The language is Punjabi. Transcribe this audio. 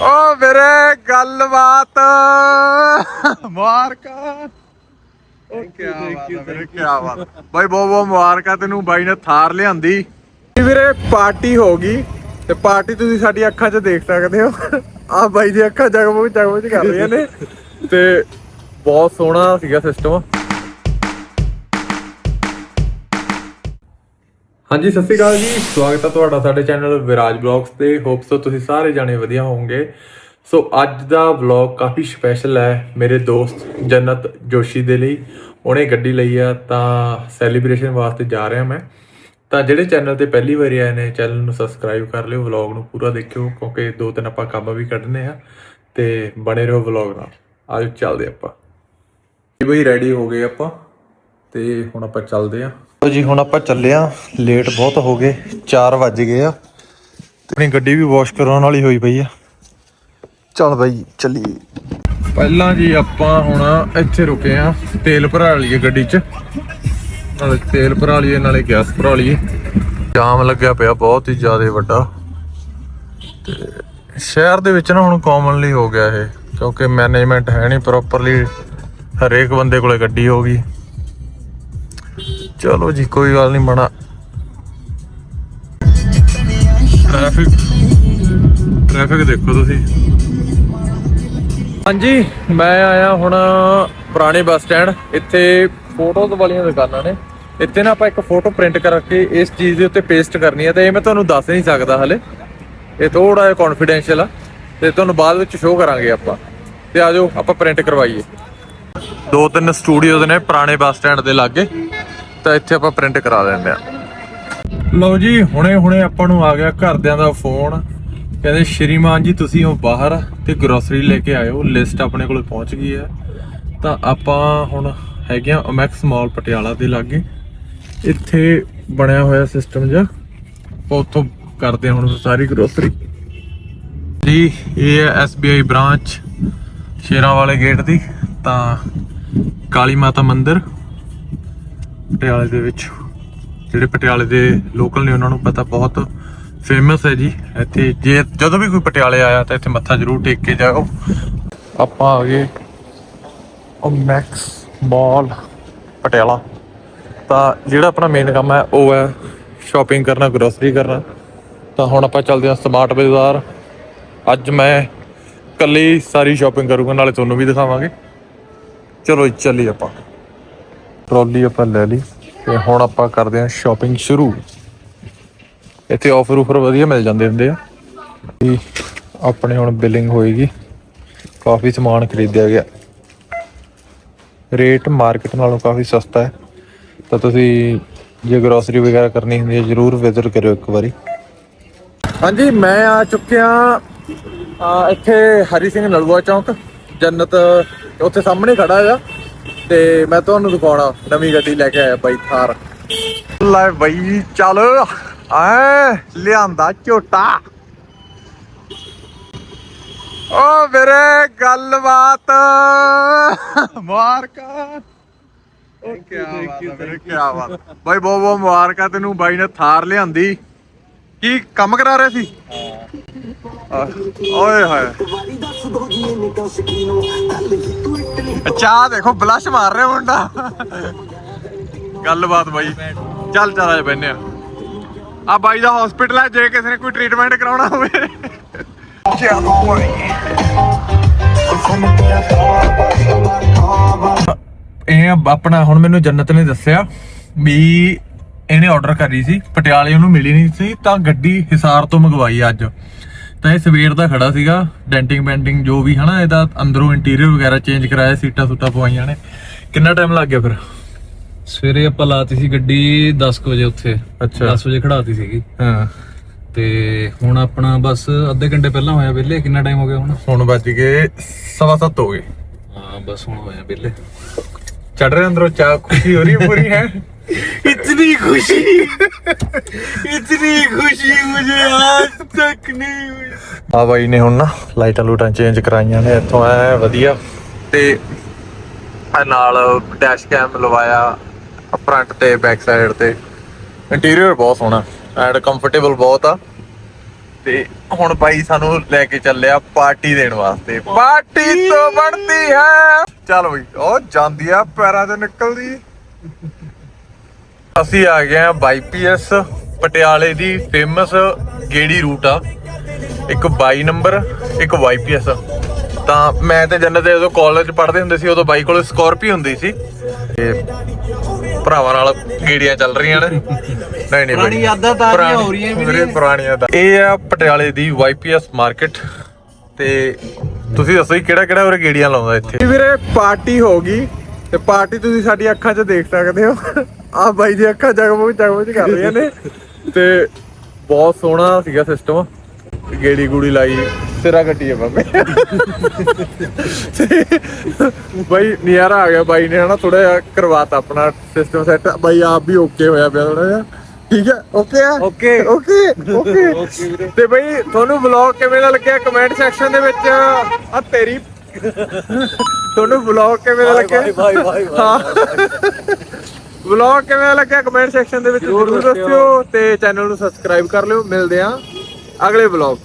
ਓ ਵੀਰੇ ਗੱਲਬਾਤ। ਮੁਬਾਰਕਾਂ। ਓ ਕੀ ਬਾਤ ਹੈ ਵੀਰੇ ਕੀ ਬਾਤ ਬਾਈ ਬਹੁਤ ਬਹੁਤ ਮੁਬਾਰਕਾਂ ਤੈਨੂੰ ਬਾਈ ਨੇ ਥਾਰ ਲਿਆਂਦੀ। ਵੀਰੇ ਪਾਰਟੀ ਹੋ ਗਈ। ਤੇ ਪਾਰਟੀ ਤੁਸੀਂ ਸਾਡੀ ਅੱਖਾਂ 'ਚ ਦੇਖ ਸਕਦੇ ਹੋ। ਆ ਬਾਈ ਦੀ ਅੱਖਾਂ ਜਗਮਗ ਜਗਮਗ ਕਰ ਰਹੀਆਂ ਨੇ। ਤੇ ਬਹੁਤ ਸੋਹਣਾ ਸੀਗਾ ਸਿਸਟਮ ਹਾਂਜੀ, ਸਤਿ ਸ਼੍ਰੀ ਅਕਾਲ ਜੀ। ਸਵਾਗਤ ਹੈ ਤੁਹਾਡਾ ਸਾਡੇ ਚੈਨਲ ਵਿਰਾਜ ਬਲੌਗਸ ਤੇ। ਹੋਪਸ ਸੋ ਤੁਸੀਂ ਸਾਰੇ ਜਾਣੇ ਵਧੀਆ ਹੋਵੋਗੇ। ਸੋ ਅੱਜ ਦਾ ਵਲੌਗ ਕਾਫੀ ਸਪੈਸ਼ਲ ਹੈ ਮੇਰੇ ਦੋਸਤ ਜੰਨਤ ਜੋਸ਼ੀ ਦੇ ਲਈ। ਉਹਨੇ ਗੱਡੀ ਲਈ ਆ ਤਾਂ ਸੈਲੀਬ੍ਰੇਸ਼ਨ ਵਾਸਤੇ ਜਾ ਰਿਹਾ ਮੈਂ। ਤਾਂ ਜਿਹੜੇ ਚੈਨਲ ਤੇ ਪਹਿਲੀ ਵਾਰੀ ਆਏ ਨੇ, ਚੈਨਲ ਨੂੰ ਸਬਸਕ੍ਰਾਈਬ ਕਰ ਲਿਓ ਵਲੌਗ ਨੂੰ ਪੂਰਾ ਦੇਖਿਓ, ਕਿਉਂਕਿ ਦੋ ਤਿੰਨ ਆਪਾਂ ਕੰਮ ਵੀ ਕੱਢਨੇ ਆ ਤੇ ਬਣੇ ਰਹੋ ਵਲੌਗ ਨਾਲ। ਆਜੋ ਚੱਲਦੇ ਆਪਾਂ। ਜੀ ਬਈ ਰੈਡੀ ਹੋ ਗਏ ਆਪਾਂ ਤੇ ਹੁਣ ਆਪਾਂ ਚੱਲਦੇ ਆਂ। ਲੋ ਜੀ, ਹੁਣ ਆਪਾਂ ਚੱਲੇ ਆਂ। ਲੇਟ ਬਹੁਤ ਹੋ ਗਏ 4 ਵੱਜ ਗਏ ਆ। ਤੇ ਆਪਣੀ ਗੱਡੀ ਵੀ ਵਾਸ਼ ਕਰਾਉਣ ਵਾਲੀ ਹੋਈ ਪਈ ਆ। ਚੱਲ ਬਾਈ, ਚੱਲੀਏ। ਪਹਿਲਾਂ ਜੀ ਆਪਾਂ ਹੁਣ ਇੱਥੇ ਰੁਕੇ ਆਂ, ਤੇਲ ਭਰਾ ਲਈਏ ਗੱਡੀ 'ਚ। ਨਾਲੇ ਤੇਲ ਭਰਾ ਲਈਏ, ਨਾਲੇ ਗੈਸ ਭਰਾ ਲਈਏ। ਜਾਮ ਲੱਗਿਆ ਪਿਆ, ਬਹੁਤ ਹੀ ਜ਼ਿਆਦਾ ਵੱਡਾ। ਤੇ ਸ਼ਹਿਰ ਦੇ ਵਿੱਚ ਨਾ ਹੁਣ ਕਾਮਨਲੀ ਹੋ ਗਿਆ ਇਹ, ਕਿਉਂਕਿ ਮੈਨੇਜਮੈਂਟ ਹੈ ਨਹੀਂ ਪ੍ਰੋਪਰਲੀ ਹਰੇਕ ਬੰਦੇ ਕੋਲੇ ਗੱਡੀ ਹੋ ਗਈ। ਚਲੋ ਜੀ ਕੋਈ ਗੱਲ ਨਹੀਂ ਬਣਾ। ਟ੍ਰੈਫਿਕ ਟ੍ਰੈਫਿਕ ਦੇਖੋ ਤੁਸੀਂ। ਹਾਂਜੀ ਮੈਂ ਆਇਆ ਹੁਣ ਪੁਰਾਣੇ ਬੱਸ ਸਟੈਂਡ। ਇੱਥੇ ਫੋਟੋਜ਼ ਵਾਲੀਆਂ ਦੁਕਾਨਾਂ ਨੇ। ਇੱਥੇ ਨਾ ਆਪਾਂ ਇੱਕ ਫੋਟੋ ਪ੍ਰਿੰਟ ਕਰਕੇ ਇਸ ਚੀਜ਼ ਦੇ ਉੱਤੇ ਪੇਸਟ ਕਰਨੀ ਹੈ ਤੇ ਇਹ ਮੈਂ ਤੁਹਾਨੂੰ ਦੱਸ ਨਹੀਂ ਸਕਦਾ ਹਲੇ। ਇਹ ਥੋੜਾ ਜਿਹਾ ਕੌਨਫੀਡੈਂਸ਼ੀਅਲ ਆ ਤੇ ਤੁਹਾਨੂੰ ਬਾਅਦ ਵਿੱਚ ਸ਼ੋਅ ਕਰਾਂਗੇ ਆਪਾਂ। ਤੇ ਆਜੋ ਆਪਾਂ ਪ੍ਰਿੰਟ ਕਰਵਾਈਏ। ਦੋ ਤਿੰਨ ਸਟੂਡੀਓਜ਼ ਨੇ ਪੁਰਾਣੇ ਬੱਸ ਸਟੈਂਡ ਦੇ ਲਾਗੇ। ਤਾਂ ਇੱਥੇ ਆਪਾਂ ਪ੍ਰਿੰਟ ਕਰਾ ਦਿੰਦੇ ਆ। ਲਓ ਜੀ, ਹੁਣੇ ਹੁਣੇ ਆਪਾਂ ਨੂੰ ਆ ਗਿਆ ਘਰਦਿਆਂ ਦਾ ਫੋਨ ਕਹਿੰਦੇ, ਸ਼੍ਰੀਮਾਨ ਜੀ, ਤੁਸੀਂ ਹੋ ਬਾਹਰ ਤੇ ਗਰੋਸਰੀ ਲੈ ਕੇ ਆਇਓ ਲਿਸਟ ਆਪਣੇ ਕੋਲ ਪਹੁੰਚ ਗਈ ਹੈ। ਤਾਂ ਆਪਾਂ ਹੁਣ ਹੈਗੇ ਆ ਅਮੈਕਸ ਮਾਲ ਪਟਿਆਲਾ ਦੇ ਲਾਗੇ। ਇੱਥੇ ਬਣਿਆ ਹੋਇਆ ਸਿਸਟਮ ਜਿਹਾ। ਉੱਥੋਂ ਕਰਦੇ ਹੁਣ ਸਾਰੀ ਗਰੋਸਰੀ ਜੀ, ਇਹ ਹੈ SBI ਬ੍ਰਾਂਚ ਸ਼ੇਰਾਂ ਵਾਲੇ ਗੇਟ ਦੀ। ਤਾਂ ਕਾਲੀ ਮਾਤਾ ਮੰਦਿਰ। ਪਟਿਆਲੇ ਦੇ ਵਿੱਚ ਜਿਹੜੇ ਪਟਿਆਲੇ ਦੇ ਲੋਕਲ ਨੇ ਉਹਨਾਂ ਨੂੰ ਪਤਾ ਬਹੁਤ ਫੇਮਸ ਹੈ ਜੀ। ਇੱਥੇ ਜੇ ਜਦੋਂ ਵੀ ਕੋਈ ਪਟਿਆਲੇ ਆਇਆ ਤਾਂ ਇੱਥੇ ਮੱਥਾ ਜ਼ਰੂਰ ਟੇਕ ਕੇ ਜਾਓ। ਆਪਾਂ ਆ ਗਏ ਉਹ ਮੈਕਸ ਮਾਲ ਪਟਿਆਲਾ। ਤਾਂ ਜਿਹੜਾ ਆਪਣਾ ਮੇਨ ਕੰਮ ਹੈ ਉਹ ਹੈ ਸ਼ਾਪਿੰਗ ਕਰਨਾ ਗਰੋਸਰੀ ਕਰਨਾ। ਤਾਂ ਹੁਣ ਆਪਾਂ ਚੱਲਦੇ ਹਾਂ ਸਮਾਰਟ ਬਾਜ਼ਾਰ ਅੱਜ ਮੈਂ ਇਕੱਲੀ ਸਾਰੀ ਸ਼ਾਪਿੰਗ ਕਰੂੰਗਾ ਨਾਲੇ ਤੁਹਾਨੂੰ ਵੀ ਦਿਖਾਵਾਂਗੇ। ਚਲੋ ਜੀ, ਚੱਲੀਏ ਆਪਾਂ। ਟਰਾਲੀ ਆਪਾਂ ਲੈ ਲਈ ਤੇ ਹੁਣ ਆਪਾਂ ਕਰਦੇ ਹਾਂ ਸ਼ਾਪਿੰਗ ਸ਼ੁਰੂ। ਇੱਥੇ ਆਫਰ ਉਫਰ ਵਧੀਆ ਮਿਲ ਜਾਂਦੇ ਹੁੰਦੇ ਆ। ਤੇ ਆਪਣੇ ਹੁਣ ਬਿਲਿੰਗ ਹੋਏਗੀ, ਕਾਫੀ ਸਮਾਨ ਖਰੀਦਿਆ ਗਿਆ। ਰੇਟ ਮਾਰਕੀਟ ਨਾਲੋਂ ਕਾਫੀ ਸਸਤਾ ਹੈ। ਤਾਂ ਤੁਸੀਂ ਜੇ ਗਰੋਸਰੀ ਵਗੈਰਾ ਕਰਨੀ ਹੁੰਦੀ ਹੈ, ਜਰੂਰ ਵਿਜ਼ਿਟ ਕਰਿਓ ਇੱਕ ਵਾਰੀ। ਹਾਂਜੀ, ਮੈਂ ਆ ਚੁੱਕਿਆ ਇੱਥੇ ਹਰੀ ਸਿੰਘ ਨਲੂਆ ਚੌਂਕ, ਜੰਨਤ, ਉੱਥੇ ਸਾਹਮਣੇ ਖੜਾ ਆ। ਤੇ ਮੈਂ ਤੁਹਾਨੂੰ ਦਿਖਾਉਣਾ, ਨਵੀਂ ਗੱਡੀ ਲੈ ਕੇ ਆਇਆ ਬਾਈ ਥਾਰ। ਲੈ ਬਾਈ, ਚੱਲ। ਐ ਲਿਆਂਦਾ ਝੋਟਾ। ਓ ਵੀਰੇ, ਗੱਲਬਾਤ। ਮੁਬਾਰਕਾਂ। ਓ ਕੀ ਬਾਤ ਹੈ ਵੀਰੇ ਕੀ ਬਾਤ। ਬਾਈ ਬਹੁਤ ਬਹੁਤ ਮੁਬਾਰਕਾਂ ਤੈਨੂੰ, ਬਾਈ ਨੇ ਥਾਰ ਲਿਆਂਦੀ। ਕੀ ਕੰਮ ਕਰਾ ਰਿਹਾ ਸੀ? ਓਏ ਹੋਏ। ਚਾਹ ਦੇਖੋ ਬਲਸ਼ ਮਾਰ ਰਿਹਾ ਮੁੰਡਾ। ਗੱਲਬਾਤ ਬਾਈ। ਚੱਲ ਚੱਲ ਆ ਬੈਨੇ ਆ। ਆ ਬਾਈ ਦਾ ਹਸਪੀਟਲ ਹੈ, ਜੇ ਕਿਸੇ ਨੇ ਕੋਈ ਟ੍ਰੀਟਮੈਂਟ ਕਰਾਉਣਾ ਹੋਵੇ। ਇਹ ਆਪਣਾ, ਹੁਣ ਮੈਨੂੰ ਜੰਨਤ ਨੇ ਦੱਸਿਆ ਵੀ ਇਹਨੇ ਆਰਡਰ ਕਰੀ ਸੀ ਪਟਿਆਲੇ ਉਹਨੂੰ ਮਿਲੀ ਨਹੀਂ ਸੀ ਤਾਂ ਗੱਡੀ ਹਿਸਾਰ ਤੋਂ ਮੰਗਵਾਈ ਅੱਜ। ਤਾਂ ਇਹ ਸਵੇਰ ਦਾ ਖੜਾ ਸੀਗਾ ਡੈਂਟਿੰਗ ਬੈਂਟਿੰਗ ਜੋ ਵੀ ਹਨਾ ਇਹਦਾ ਅੰਦਰੋਂ ਇੰਟੀਰੀਅਰ ਵਗੈਰਾ ਚੇਂਜ ਕਰਾਇਆ ਸੀਟਾਂ ਸੂਟਾਂ ਪਵਾਈਆਂ ਨੇ। ਕਿੰਨਾ ਟਾਈਮ ਲੱਗ ਗਿਆ ਫਿਰ? ਸਵੇਰੇ ਆਪਾਂ ਲਾਤੀ ਸੀ ਗੱਡੀ 10 ਕੁ ਵਜੇ ਉੱਥੇ। ਅੱਛਾ। 10 ਵਜੇ ਖੜਾਤੀ ਸੀਗੀ। ਹਾਂ। ਤੇ ਹੁਣ ਆਪਣਾ ਬਸ ਅੱਧੇ ਘੰਟੇ ਪਹਿਲਾਂ ਹੋਇਆ ਵਿਹਲੇ ਕਿੰਨਾ ਟਾਈਮ ਹੋ ਗਿਆ ਹੁਣ? ਹੁਣ ਵੱਜ ਗਏ ਸਵਾ ਸੱਤ ਹੋ ਗਏ। ਹਾਂ ਬਸ ਹੁਣ ਹੋਇਆ ਵਿਹਲੇ। ਚੜ ਰਹੇ ਅੰਦਰੋਂ ਚਾਹ ਖੁਸ਼ੀ ਹੋ ਰਹੀ ਪੂਰੀ ਹੈ? इतनी खुशी इतनी खुशी मुझे आज तक नहीं हुई ਆ ਬਾਈ ਨੇ ਹੁਣ ਨਾ ਲਾਈਟਾਂ ਲੂਟਾਂ ਚੇਂਜ ਕਰਾਈਆਂ ਨੇ ਇੱਥੋਂ ਐ ਵਧੀਆ ਤੇ ਆ ਨਾਲ ਡੈਸ਼ ਕੈਮ ਲਵਾਇਆ ਫਰੰਟ ਤੇ ਬੈਕ ਸਾਈਡ ਤੇ ਇੰਟੀਰੀਅਰ ਬਹੁਤ ਸੋਹਣਾ ਐਂਡ ਕੰਫਰਟੇਬਲ ਬਹੁਤ ਆ ਤੇ ਹੁਣ ਬਾਈ ਸਾਨੂੰ ਲੈ ਕੇ ਚੱਲਿਆ ਪਾਰਟੀ ਦੇਣ ਵਾਸਤੇ ਪਾਰਟੀ ਤੋਂ ਬਣਦੀ ਹੈ ਚੱਲ ਬਈ ਉਹ ਜਾਂਦੀ ਆ ਪੈਰਾਂ ਤੇ ਨਿਕਲਦੀ ਅਸੀਂ ਆ ਗਏ ਆ ਬਾਈਪੀਐਸ ਪਟਿਆਲੇ ਦੀ ਫੇਮਸ ਗੇੜੀ ਰੂਟ ਆ। ਇੱਕ 22 ਨੰਬਰ ਇੱਕ ਵਾਈਪੀਐਸ ਤਾਂ ਮੈਂ ਤੇ ਜੰਨਤ ਜਦੋਂ ਕਾਲਜ ਪੜ੍ਹਦੇ ਹੁੰਦੇ ਸੀ ਉਦੋਂ ਬਾਈ ਕੋਲ ਸਕੋਰਪੀਓ ਹੁੰਦੀ ਸੀ। ਤੇ ਭਰਾਵਾਂ ਨਾਲ ਗੇੜੀਆਂ ਚੱਲ ਰਹੀਆਂ ਨੇ। ਨਹੀਂ ਨਹੀਂ ਪੁਰਾਣੀ। ਯਾਦਾਂ ਤਾਜ਼ੀਆਂ ਹੋ ਰਹੀਆਂ। ਵੀਰੇ, ਪੁਰਾਣੀਆਂ ਦਾ ਇਹ ਆ ਪਟਿਆਲੇ ਦੀ ਵਾਈਪੀਐਸ ਮਾਰਕੀਟ ਤੇ ਤੁਸੀਂ ਦੱਸੋ ਜੀ ਕਿਹੜਾ ਕਿਹੜਾ ਉਰੇ ਗੇੜੀਆਂ ਲਾਉਂਦਾ ਇੱਥੇ? ਵੀਰੇ ਪਾਰਟੀ ਹੋ ਗਈ। ਤੇ ਪਾਰਟੀ ਤੁਸੀਂ ਸਾਡੀ ਅੱਖਾਂ 'ਚ ਦੇਖ ਸਕਦੇ ਹੋ। ਆ ਬਾਈ ਦੀ ਅੱਖਾਂ ਜਗਮਗ ਜਗਮਗ ਕਰ ਰਹੀਆਂ ਨੇ। ਤੇ ਬਹੁਤ ਸੋਹਣਾ ਸੀਗਾ ਸਿਸਟਮ ਗੇੜੀ ਗੂੜੀ ਲਾਈ ਸਿਰਾ ਕੱਟੀ ਆ ਬਾਬੇ। ਬਾਈ ਨਿਆਰਾ ਆ ਗਿਆ ਬਾਈ ਨੇ ਹਨਾ ਥੋੜਾ ਜਿਹਾ ਕਰਵਾਤਾ ਆਪਣਾ ਸਿਸਟਮ ਸੈੱਟ ਬਾਈ ਆਪ ਵੀ ਓਕੇ ਹੋਇਆ ਪਿਆ ਥੋੜਾ ਜਿਹਾ। ਠੀਕ ਹੈ? ਓਕੇ ਆ? ਓਕੇ ਓਕੇ ਓਕੇ ਤੇ ਬਈ ਤੁਹਾਨੂੰ ਵਲੌਗ ਕਿਵੇਂ ਦਾ ਲੱਗਿਆ ਕਮੈਂਟ ਸੈਕਸ਼ਨ ਦੇ ਵਿੱਚ? ਆ ਤੇਰੀ। ਤੁਹਾਨੂੰ ਵਲੌਗ ਕਿਵੇਂ ਦਾ ਲੱਗਿਆ? ਬਾਈ ਬਾਈ ਹਾਂ। ਵਲੌਗ ਕਿਵੇਂ ਲੱਗਿਆ ਕਮੈਂਟ ਸੈਕਸ਼ਨ ਦੇ ਵਿੱਚ ਜ਼ਰੂਰ ਦੱਸਿਓ। ਤੇ ਚੈਨਲ ਨੂੰ ਸਬਸਕ੍ਰਾਈਬ ਕਰ ਲਿਓ। ਮਿਲਦੇ ਆ ਅਗਲੇ ਵਲੌਗ